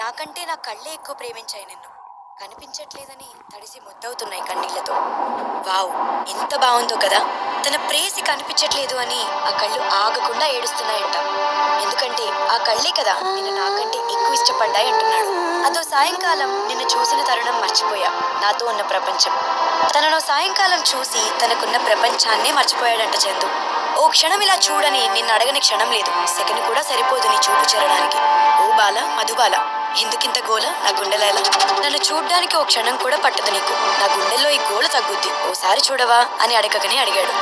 నాకంటే నా కళ్ళే ఎక్కువ ప్రేమించాయి నిన్ను. కనిపించట్లేదని తడిసి ముద్దవుతున్నాయి కన్నీళ్ళతో. వావ్ ఎంత బాగుందో కదా. తన ప్రేసి కనిపించట్లేదు అని ఆ కళ్ళు ఆగకుండా ఏడుస్తున్నాయంట. ఎందుకంటే ఆ కళ్ళే కదా నిన్ను నాకంటే ఎక్కువ ఇష్టపడ్డాయి అంటున్నాడు. అదో సాయంకాలం నిన్ను చూసిన తరుణం మర్చిపోయా. నాతో ఉన్న ప్రపంచం. తనను సాయంకాలం చూసి తనకున్న ప్రపంచాన్నే మర్చిపోయాడంట చందు. ఓ క్షణం ఇలా చూడని నిన్ను అడగని క్షణం లేదు. సెకండ్ కూడా సరిపోదు నీ చూపు చేరడానికి. ఓ బాల మధుబాల. ఎందుకింత గోల? నా గుండెలేలా నన్ను చూడ్డానికి ఓ క్షణం కూడా పట్టదు నీకు. నా గుండెల్లో ఈ గోల తగ్గుద్ది. ఓసారి చూడవా? అని అడగకనే అడిగాడు.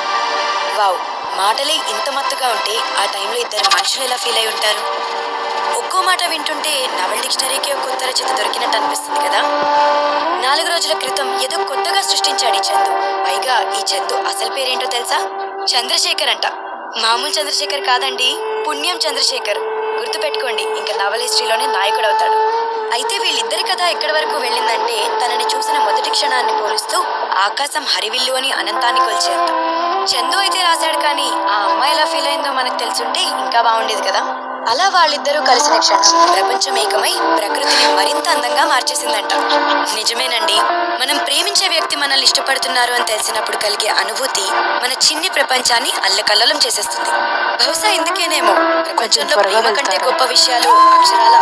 వావ్ మాటలే ఇంత మత్తుగా ఉంటే ఆ టైంలో ఇద్దరు మనుషులు ఎలా ఫీల్ అయి ఉంటారు? ఒక్కో మాట వింటుంటే నవల్ డిక్షనరీకి ఒక కొత్త రచన దొరికినట్టు అనిపిస్తుంది కదా? నాలుగు రోజుల క్రితం ఏదో కొత్తగా సృష్టించాడు ఈ చందు. పైగా ఈ చందు అసలు పేరేంటో తెలుసా? చంద్రశేఖర్ అంట మామూలు చంద్రశేఖర్ కాదండి పుణ్యం చంద్రశేఖర్. గుర్తుపెట్టుకోండి ఇంకా నవల్ హిస్టరీలోనే నాయకుడు అవుతాడు. అయితే వీళ్ళిద్దరి కథ ఎక్కడి వరకు వెళ్ళిందంటే తనని చూసిన మొదటి క్షణాన్ని పోలుస్తూ ఆకాశం హరివిల్లు అని అనంతాన్ని కొలిచేంత చందు అయితే రాశాడు కానీ ఆ అమ్మాయి ఎలా ఫీల్ అయిందో మనకు తెలుసుంటే ఇంకా బాగుండేది కదా. అలా వాళ్ళిద్దరూ కలిసిన క్షణం ప్రపంచం ఏకమై ప్రకృతిని మరింత అందంగా మార్చేసిందంట. నిజమేనండి. మనం ప్రేమించే వ్యక్తి మనల్ని ఇష్టపడుతున్నారు అని తెలిసినప్పుడు కలిగే అనుభూతి మన చిన్ని ప్రపంచాన్ని అల్లకల్లోలం చేసేస్తుంది బహుశా ఇందుకేనేమో ప్రపంచంలో ప్రేమ కంటే? గొప్ప విషయాలు అక్షరాల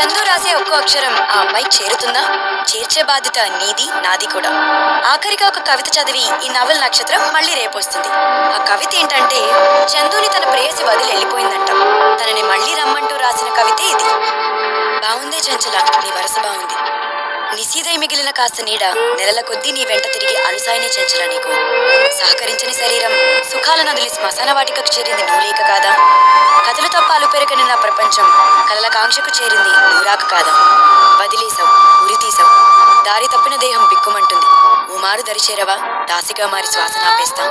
చందు రాసే ఒక్కో అక్షరం ఆ అమ్మాయి చేరుతుందా? చేర్చే బాధ్యత నీది నాది కూడా. ఆఖరిగా ఒక కవిత చదివి ఈ నవల్ నక్షత్రం మళ్ళీ రేపొస్తుంది. ఆ కవిత ఏంటంటే చందుని తన ప్రేయసి వదిలి వెళ్ళిపోయిందంట. తనని మళ్ళీ రమ్మంటూ రాసిన కవితే ఇది. బాగుందే చంచల నీ వరస బాగుంది నిశీదై మిగిలిన కాస్త నీడ నెలల కొద్దీ నీ వెంట తిరిగి అలుసాయనే చంచల నీకు. సహకరించని శరీరం సుఖాల నదిలి శ్మశాన వాటికకు చేరింది నువ్వులేక కాదా? కథలు తప్పాలు పెరగని నా ప్రపంచం కలల కాంక్షకు చేరింది నువ్వురాక కాదా? వదిలేశావు ఉరితీసావు దారి తప్పిన దేహం బిక్కుమంటుంది. ఉమారు దరిచేరవా? దాసిగా మారి శ్వాస నాపేస్తాం.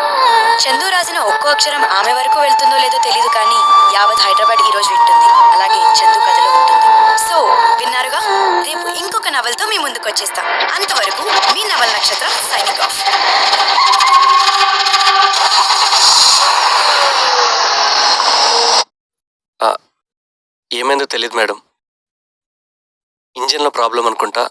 చందు రాసిన ఒక్కో అక్షరం ఆమె వరకు వెళ్తుందో లేదో తెలియదు కానీ యావత్ హైదరాబాద్ ఈ రోజు వింటుంది. అలాగే చందు కథలో ఉంటుంది. సో విన్నారుగా? రేపు ఇంకొక నవల్తో మీ ముందుకు వచ్చేస్తాం అంతవరకు మీ నవల్ నక్షత్రం సైనింగ్ ఆఫ్. ఏమైందో తెలియదు మేడం. ఇంజిన్లో ప్రాబ్లం అనుకుంటా.